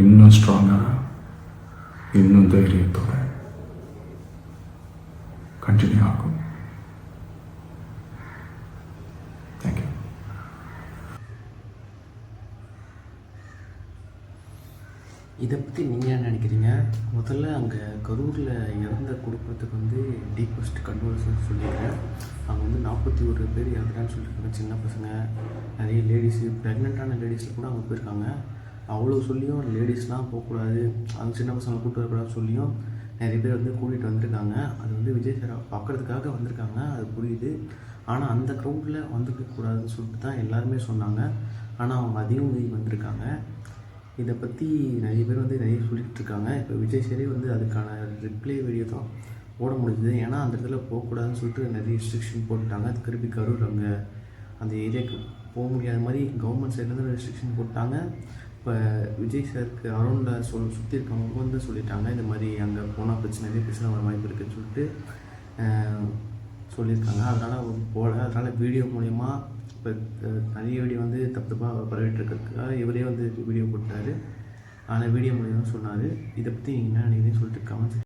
இன்னும் ஸ்ட்ராங்காக இன்னும் தைரியத்தோட கண்டினியூ ஆகும். தேங்க்யூ இதை பற்றி நீங்கள் என்ன நினைக்கிறீங்க? முதல்ல அங்கே கரூரில் இறந்த குடும்பத்துக்கு வந்து டீப்பஸ்ட் கண்டோலன்ஸ் சொல்லியிருக்கேன் அவங்க வந்து நாற்பத்தி ஒரு பேர் இறந்துட்டான்னு சொல்லியிருக்காங்க. சின்ன பசங்க நிறைய லேடிஸு ப்ரெக்னெண்ட்டான லேடிஸில் கூட அவங்க போயிருக்காங்க. அவ்வளோ சொல்லியும் லேடிஸ்லாம் போகக்கூடாது. அவங்க சின்ன பசங்களை கூப்பிட்டு வரக்கூடாதுன்னு சொல்லியும் நிறைய பேர் வந்து கூட்டிகிட்டு வந்திருக்காங்க. அது வந்து விஜய் சாரை பார்க்கறதுக்காக வந்திருக்காங்க. அது புரியுது. ஆனால் அந்த க்ரௌண்டில் வந்துக்க கூடாதுன்னு சொல்லிட்டு தான் எல்லாருமே சொன்னாங்க. ஆனால் அவங்க அதிகம் மீறி வந்திருக்காங்க. இதை பற்றி நிறைய பேர் வந்து நிறைய சொல்லிகிட்டு இருக்காங்க. இப்போ விஜய் சரி வந்து அதுக்கான ரிப்ளை வீடியோ தான் ஓட முடிஞ்சுது. ஏன்னா அந்த இடத்துல போகக்கூடாதுன்னு சொல்லிட்டு நிறைய ரெஸ்ட்ரிக்ஷன் போட்டாங்க திருப்பி கரூர் அங்கே அந்த ஏரியாவுக்கு போக முடியாத மாதிரி கவர்மெண்ட் சைட்லேருந்து ரெஸ்ட்ரிக்ஷன் போட்டாங்க. இப்போ விஜய் சாருக்கு அரௌண்டில் சொல் சுற்றி இருக்கவங்க வந்து சொல்லிட்டாங்க இந்த மாதிரி அங்கே போனால் பிரச்சனை பிரச்சனை வர வாய்ப்பு இருக்குன்னு சொல்லிட்டு சொல்லியிருக்காங்க. அதனால் அவர் போகல அதனால் வீடியோ மூலயமா இப்போ நிறைய வீடியோ வந்து தப்பு தப்பாக பரவிட்டுருக்கிறதுக்காக இவரே வந்து வீடியோ போட்டார். ஆனால் வீடியோ மூலியமாக சொன்னார். இதை பற்றி நீங்கள் என்ன நினைக்கிறீங்கன்னு சொல்லிட்டு கமெண்ட்ஸ்